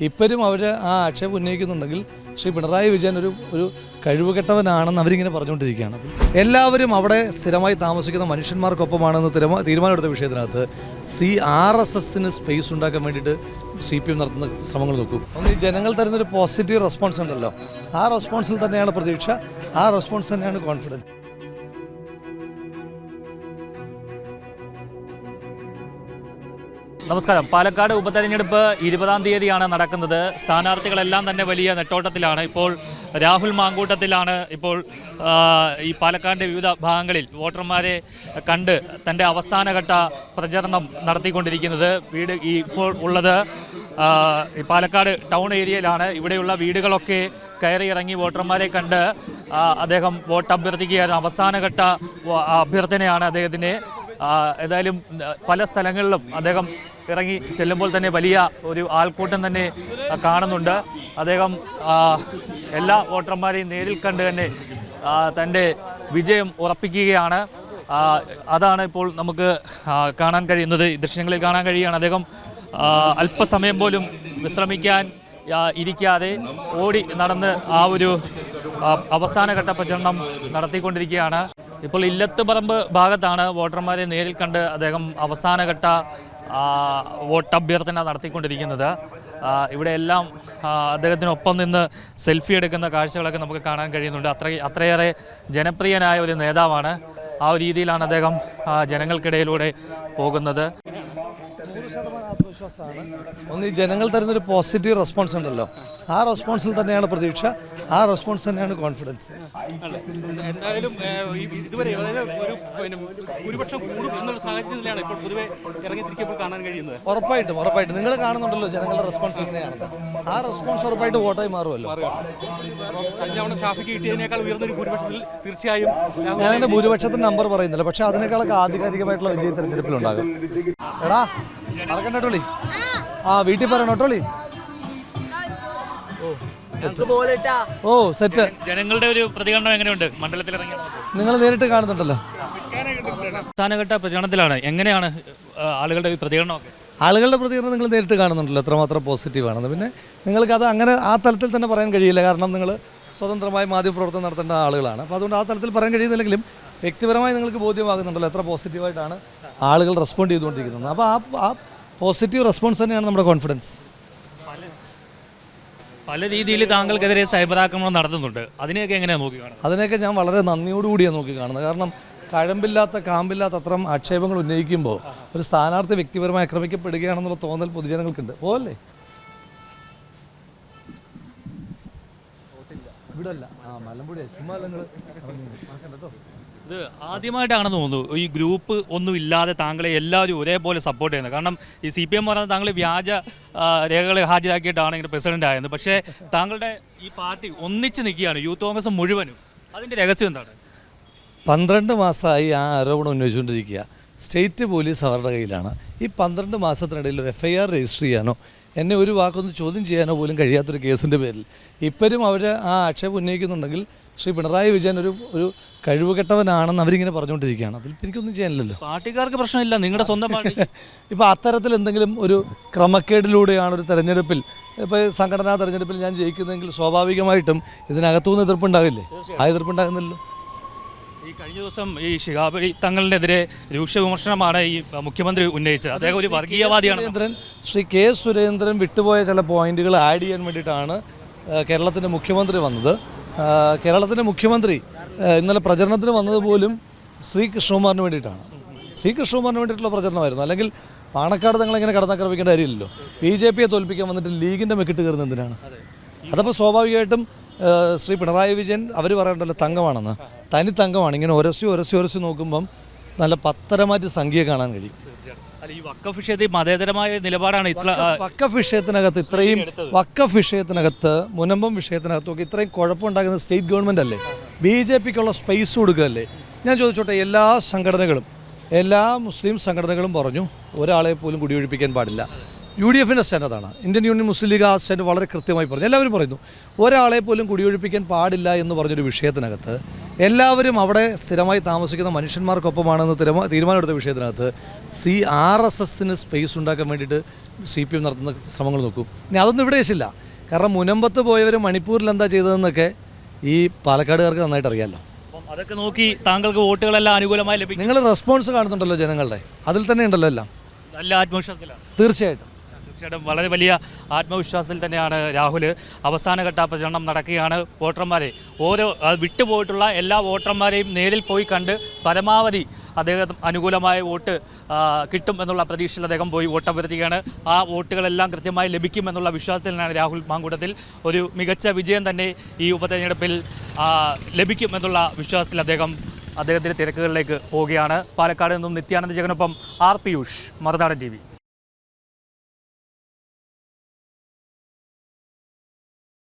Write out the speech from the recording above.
ഇപ്പോഴും അവർ ആ ആക്ഷേപം ഉന്നയിക്കുന്നുണ്ടെങ്കിൽ ശ്രീ പിണറായി വിജയൻ ഒരു ഒരു കഴിവുകെട്ടവനാണെന്ന് അവരിങ്ങനെ പറഞ്ഞുകൊണ്ടിരിക്കുകയാണ്. എല്ലാവരും അവിടെ സ്ഥിരമായി താമസിക്കുന്ന മനുഷ്യന്മാർക്കൊപ്പമാണെന്ന് തിരമ തീരുമാനമെടുത്ത വിഷയത്തിനകത്ത് സി ആർ എസ് എസിന് സ്പേസ് ഉണ്ടാക്കാൻ വേണ്ടിയിട്ട് സി പി എം നടത്തുന്ന ശ്രമങ്ങൾ നോക്കും. ഒന്ന് ഈ ജനങ്ങൾ തരുന്നൊരു പോസിറ്റീവ് റെസ്പോൺസ് ഉണ്ടല്ലോ. ആ റെസ്പോൺസിൽ തന്നെയാണ് പ്രതീക്ഷ. ആ റെസ്പോൺസ് തന്നെയാണ് കോൺഫിഡൻസ് നമസ്കാരം. പാലക്കാട് ഉപതെരഞ്ഞെടുപ്പ് ഇരുപതാം തീയതിയാണ് നടക്കുന്നത്. സ്ഥാനാർത്ഥികളെല്ലാം തന്നെ വലിയ നെട്ടോട്ടത്തിലാണ്. ഇപ്പോൾ രാഹുൽ മാങ്കൂട്ടത്തിലാണ് ഇപ്പോൾ ഈ പാലക്കാടിന്റെ വിവിധ ഭാഗങ്ങളിൽ വോട്ടർമാരെ കണ്ട് തന്റെ അവസാനഘട്ട പ്രചരണം നടത്തിക്കൊണ്ടിരിക്കുന്നത്. വീട് ഇപ്പോൾ ഉള്ളത് പാലക്കാട് ടൗൺ ഏരിയയിലാണ്. ഇവിടെയുള്ള വീടുകളൊക്കെ കയറി ഇറങ്ങി വോട്ടർമാരെ കണ്ട് അദ്ദേഹം വോട്ട് അഭ്യർത്ഥിക്കുകയായിരുന്നു. അവസാനഘട്ട അഭ്യർത്ഥനയാണ് അദ്ദേഹത്തിന് ആ, ഏതായാലും പല സ്ഥലങ്ങളിലും അദ്ദേഹം ഇറങ്ങി ചെല്ലുമ്പോൾ തന്നെ വലിയ ഒരു ആൾക്കൂട്ടം തന്നെ കാണുന്നുണ്ട്. അദ്ദേഹം എല്ലാ വോട്ടർമാരെയും നേരിൽ കണ്ട് തന്നെ തന്റെ വിജയം ഉറപ്പിക്കുകയാണ്. അതാണ് ഇപ്പോൾ നമുക്ക് കാണാൻ കഴിയുന്നത്. ദൃശ്യങ്ങളിൽ കാണാൻ കഴിയുകയാണ്. അദ്ദേഹം അല്പസമയം പോലും വിശ്രമിക്കാൻ ഇരിക്കാതെ ഓടി നടന്ന് ആ ഒരു അവസാനഘട്ട പ്രചരണം നടത്തിക്കൊണ്ടിരിക്കുകയാണ്. ഇപ്പോൾ ഇല്ലത്തുപറമ്പ് ഭാഗത്താണ് വോട്ടർമാരെ നേരിൽ കണ്ട് അദ്ദേഹം അവസാനഘട്ട വോട്ട് അഭ്യർത്ഥന നടത്തിക്കൊണ്ടിരിക്കുന്നത്. ഇവിടെ എല്ലാം അദ്ദേഹത്തിനൊപ്പം നിന്ന് സെൽഫി എടുക്കുന്ന കാഴ്ചകളൊക്കെ നമുക്ക് കാണാൻ കഴിയുന്നുണ്ട്. അത്ര അത്രയേറെ ജനപ്രിയനായ ഒരു നേതാവാണ്. ആ ഒരു രീതിയിലാണ് അദ്ദേഹം ജനങ്ങൾക്കിടയിലൂടെ പോകുന്നത്. ഒന്ന് ഈ ജനങ്ങൾ തരുന്നൊരു പോസിറ്റീവ് റെസ്പോൺസ് ഉണ്ടല്ലോ. ആ റെസ്പോൺസിൽ തന്നെയാണ് പ്രതീക്ഷ. ആ റെസ്പോൺസ് തന്നെയാണ് കോൺഫിഡൻസ് എന്തായാലും ഇതുവരെ ഒരു പിന്നെ ഭൂരിപക്ഷം കൂടും എന്നുള്ള സാഹചര്യത്തിലാണ് ഇപ്പോൾ പൊതുവെ ഇറങ്ങിത്തിരിക്കുമ്പോൾ കാണാൻ കഴിയുന്നത്. ഉറപ്പായിട്ടും ഉറപ്പായിട്ടും. നിങ്ങൾ കാണുന്നുണ്ടല്ലോ ജനങ്ങളുടെ റെസ്പോൺസ് തന്നെയാണ് ആ റെസ്പോൺസ് ഉറപ്പായിട്ട് വോട്ടായി മാറുമല്ലോ. കഴിഞ്ഞ തവണ ഷാഫിക്ക് കിട്ടിയതിനേക്കാൾ ഉയർന്ന ഒരു ഭൂരിപക്ഷത്തിൽ തീർച്ചയായും ഞാൻ എന്റെ ഭൂരിപക്ഷത്തിന്റെ നമ്പർ പറയുന്നില്ല. പക്ഷെ അതിനേക്കാളൊക്കെ ആധികാരികമായിട്ടുള്ള വിജയ തെരഞ്ഞെടുപ്പിലുണ്ടാകും. എടാ മറക്കണ്ട കേട്ടോളി ആ വീട്ടിൽ പറയണം കേട്ടോളി ഓ സെറ്റ് ജനങ്ങളുടെ ഒരു പ്രതികരണം എങ്ങനെയുണ്ട്? മണ്ഡലത്തിൽ ഇറങ്ങി നിങ്ങൾ നേരിട്ട് കാണുന്നുണ്ടല്ലോ. അവസാനഘട്ട പ്രചരണത്തിലാണ്. എങ്ങനെയാണ് ആളുകളുടെ പ്രതികരണം പ്രതികരണമൊക്കെ? ആളുകളുടെ പ്രതികരണം നിങ്ങൾ നേരിട്ട് കാണുന്നുണ്ടല്ലോ. എത്രമാത്രം പോസിറ്റീവാണെന്ന് പിന്നെ നിങ്ങൾക്ക് അത് അങ്ങനെ ആ തലത്തിൽ തന്നെ പറയാൻ കഴിയില്ല. കാരണം നിങ്ങൾ സ്വതന്ത്രമായി മാധ്യമപ്രവർത്തനം നടത്തേണ്ട ആളുകളാണ്. അപ്പോൾ അതുകൊണ്ട് ആ തലത്തിൽ പറയാൻ കഴിയുന്നില്ലെങ്കിലും വ്യക്തിപരമായി നിങ്ങൾക്ക് ബോധ്യമാകുന്നുണ്ടല്ലോ എത്ര പോസിറ്റീവായിട്ടാണ് ആളുകൾ റെസ്പോണ്ട് ചെയ്തുകൊണ്ടിരിക്കുന്നത്. അപ്പോൾ ആ ആ പോസിറ്റീവ് റെസ്പോൺസ് തന്നെയാണ് നമ്മുടെ കോൺഫിഡൻസ്. പല രീതിയിൽ താങ്കൾക്കെതിരെ സൈബർ ആക്രമണം നടത്തുന്നുണ്ട്. അതിനെയൊക്കെ എങ്ങനെയാണ് നോക്കി കാണുന്നത്? അതിനെയൊക്കെ ഞാൻ വളരെ നന്ദിയോടുകൂടിയാണ് നോക്കി കാണുന്നത്. കാരണം കഴമ്പില്ലാത്ത കാമ്പില്ലാത്ത അത്തരം ആക്ഷേപങ്ങൾ ഉന്നയിക്കുമ്പോൾ ഒരു സ്ഥാനാർത്ഥി വ്യക്തിപരമായി ആക്രമിക്കപ്പെടുകയാണെന്നുള്ള തോന്നൽ പൊതുജനങ്ങൾക്കുണ്ട്. പോലല്ലേ ഇവിടെ അല്ല ആ മലമ്പുഴ ചുമ്മാ നിങ്ങൾ ഇത് ആദ്യമായിട്ടാണെന്ന് തോന്നുന്നു. ഈ ഗ്രൂപ്പ് ഒന്നും ഇല്ലാതെ താങ്കളെ എല്ലാവരും ഒരേപോലെ സപ്പോർട്ട് ചെയ്യുന്നത്. കാരണം ഈ സി പി എം പറയുന്നത് താങ്കൾ വ്യാജ രേഖകളെ രേഖകൾ ഹാജരാക്കിയിട്ടാണ് ഇങ്ങനെ പ്രസിഡന്റ് ആയത്. പക്ഷേ താങ്കളുടെ ഈ പാർട്ടി ഒന്നിച്ച് നിൽക്കുകയാണ് യൂത്ത് കോൺഗ്രസ് മുഴുവനും. അതിന്റെ രഹസ്യം എന്താണ്? പന്ത്രണ്ട് മാസമായി ആ ആരോപണം ഉന്നയിച്ചുകൊണ്ടിരിക്കുക സ്റ്റേറ്റ് പോലീസ് അവരുടെ കയ്യിലാണ്. ഈ പന്ത്രണ്ട് മാസത്തിനിടയിൽ ഒരു എഫ് ഐ ആർ രജിസ്റ്റർ ചെയ്യാനോ എന്നെ ഒരു വാക്കൊന്ന് ചോദ്യം ചെയ്യാനോ പോലും കഴിയാത്തൊരു കേസിന്റെ പേരിൽ. ഇപ്പോഴും അവർ ആ ആക്ഷേപം ഉന്നയിക്കുന്നുണ്ടെങ്കിൽ ശ്രീ പിണറായി വിജയൻ ഒരു ഒരു കഴിവുകെട്ടവനാണെന്ന് അവരിങ്ങനെ പറഞ്ഞുകൊണ്ടിരിക്കുകയാണ്. അതിൽ എനിക്കൊന്നും ചെയ്യാനില്ലല്ലോ. പാർട്ടിക്കാർക്ക് പ്രശ്നമില്ല. നിങ്ങളുടെ സ്വന്തം പാർട്ടി. ഇപ്പോൾ അത്തരത്തിൽ എന്തെങ്കിലും ഒരു ക്രമക്കേടിലൂടെയാണ് ഒരു തെരഞ്ഞെടുപ്പിൽ ഇപ്പോൾ സംഘടനാ തെരഞ്ഞെടുപ്പിൽ ഞാൻ ജയിക്കുന്നതെങ്കിൽ സ്വാഭാവികമായിട്ടും ഇതിനകത്തുനിന്ന് എതിർപ്പുണ്ടാകില്ലേ ആ എതിർപ്പുണ്ടാകുന്നില്ലല്ലോ. ഈ കഴിഞ്ഞ ദിവസം ഈ ഷിഹാബ് തങ്ങളിനെതിരെ രൂക്ഷ വിമർശനമാണ് ഈ മുഖ്യമന്ത്രി ഉന്നയിച്ചത്. അദ്ദേഹം ഒരു വർഗീയവാദിയാണ്. സുരേന്ദ്രൻ ശ്രീ കെ സുരേന്ദ്രൻ വിട്ടുപോയ ചില പോയിന്റുകൾ ആഡ് ചെയ്യാൻ വേണ്ടിയിട്ടാണ് കേരളത്തിന്റെ മുഖ്യമന്ത്രി വന്നത്. കേരളത്തിന്റെ മുഖ്യമന്ത്രി ഇന്നലെ പ്രചരണത്തിന് വന്നത് പോലും ശ്രീ കൃഷ്ണകുമാറിന് വേണ്ടിയിട്ടാണ്. ശ്രീ കൃഷ്ണകുമാറിന് വേണ്ടിയിട്ടുള്ള പ്രചരണമായിരുന്നു. അല്ലെങ്കിൽ പാണക്കാട് തങ്ങളിങ്ങനെ കടന്നാക്രമിക്കേണ്ട കാര്യമില്ലല്ലോ. ബി ജെ പിയെ തോൽപ്പിക്കാൻ വന്നിട്ട് ലീഗിന്റെ മെക്കിട്ട് കയറുന്നത് എന്തിനാണ്? അതപ്പോൾ സ്വാഭാവികമായിട്ടും ശ്രീ പിണറായി വിജയൻ അവർ പറയണ്ടല്ലോ തങ്കമാണെന്ന്. തനി തങ്കമാണ്. ഇങ്ങനെ ഒരസി ഒരസി ഒരസി നോക്കുമ്പം നല്ല പത്തരമാറ്റ് സംഖ്യ കാണാൻ കഴിയും. ഈ വക്കഫ് വിഷയത്തിൽ മതേതരമായ നിലപാടാണ് ഇസ്ലാം വക്കഫ് വിഷയത്തിനകത്ത് ഇത്രയും വക്കഫ് വിഷയത്തിനകത്ത് മുനമ്പം വിഷയത്തിനകത്തൊക്കെ ഇത്രയും കുഴപ്പമുണ്ടാക്കുന്ന സ്റ്റേറ്റ് ഗവൺമെന്റ് അല്ലേ? ബി ജെ പിക്കുള്ള സ്പേസ് കൊടുക്കുകയല്ലേ? ഞാൻ ചോദിച്ചോട്ടെ എല്ലാ സംഘടനകളും എല്ലാ മുസ്ലിം സംഘടനകളും പറഞ്ഞു ഒരാളെ പോലും കുടിയൊഴിപ്പിക്കാൻ പാടില്ല. യു ഡി എഫിന്റെ സ്റ്റാൻഡ് അതാണ് ഇന്ത്യൻ യൂണിയൻ മുസ്ലിം ലീഗ് ആ സ്റ്റാൻഡ് വളരെ കൃത്യമായി പറഞ്ഞു. എല്ലാവരും പറയുന്നു ഒരാളെ പോലും കുടിയൊഴിപ്പിക്കാൻ പാടില്ല എന്ന് പറഞ്ഞൊരു വിഷയത്തിനകത്ത് എല്ലാവരും അവിടെ സ്ഥിരമായി താമസിക്കുന്ന മനുഷ്യന്മാർക്കൊപ്പമാണെന്ന് തിരമ- തീരുമാനമെടുത്ത വിഷയത്തിനകത്ത് സി ആർ എസ് എസിന് സ്പേസ് ഉണ്ടാക്കാൻ വേണ്ടിയിട്ട് സി പി എം നടത്തുന്ന ശ്രമങ്ങൾ നോക്കും. ഇനി അതൊന്നും ഇവിടെ വെച്ചില്ല. കാരണം മുനമ്പത്ത് പോയവർ മണിപ്പൂരിൽ എന്താ ചെയ്തതെന്നൊക്കെ ഈ പാലക്കാടുകാർക്ക് നന്നായിട്ട് അറിയാമല്ലോ അതൊക്കെ നോക്കി താങ്കൾക്ക് വോട്ടുകളെല്ലാം അനുകൂലമായി ലഭിക്കും. നിങ്ങൾ റെസ്പോൺസ് കാണുന്നുണ്ടല്ലോ ജനങ്ങളുടെ. അതിൽ തന്നെ ഉണ്ടല്ലോ എല്ലാം. നല്ല ആത്മവിശ്വാസത്തിലാണ്. തീർച്ചയായിട്ടും. തീർച്ചയായിട്ടും വളരെ വലിയ ആത്മവിശ്വാസത്തിൽ തന്നെയാണ് രാഹുൽ. അവസാനഘട്ട പ്രചരണം നടക്കുകയാണ്. വോട്ടർമാരെ ഓരോ വിട്ടുപോയിട്ടുള്ള എല്ലാ വോട്ടർമാരെയും നേരിൽ പോയി കണ്ട് പരമാവധി അദ്ദേഹം അനുകൂലമായ വോട്ട് കിട്ടും എന്നുള്ള പ്രതീക്ഷയിൽ അദ്ദേഹം പോയി വോട്ട് അഭ്യർത്ഥിക്കുകയാണ് ആ വോട്ടുകളെല്ലാം കൃത്യമായി ലഭിക്കുമെന്നുള്ള വിശ്വാസത്തിലാണ് രാഹുൽ മാങ്കൂട്ടത്തിൽ. ഒരു മികച്ച വിജയം തന്നെ ഈ ഉപതെരഞ്ഞെടുപ്പിൽ ലഭിക്കും എന്നുള്ള വിശ്വാസത്തിൽ അദ്ദേഹം അദ്ദേഹത്തിന്റെ തിരക്കുകളിലേക്ക് പോവുകയാണ്. പാലക്കാട് നിന്നും നിത്യാനന്ദ ജഗനൊപ്പം ആർ പിയൂഷ് മറുനാടൻ ടി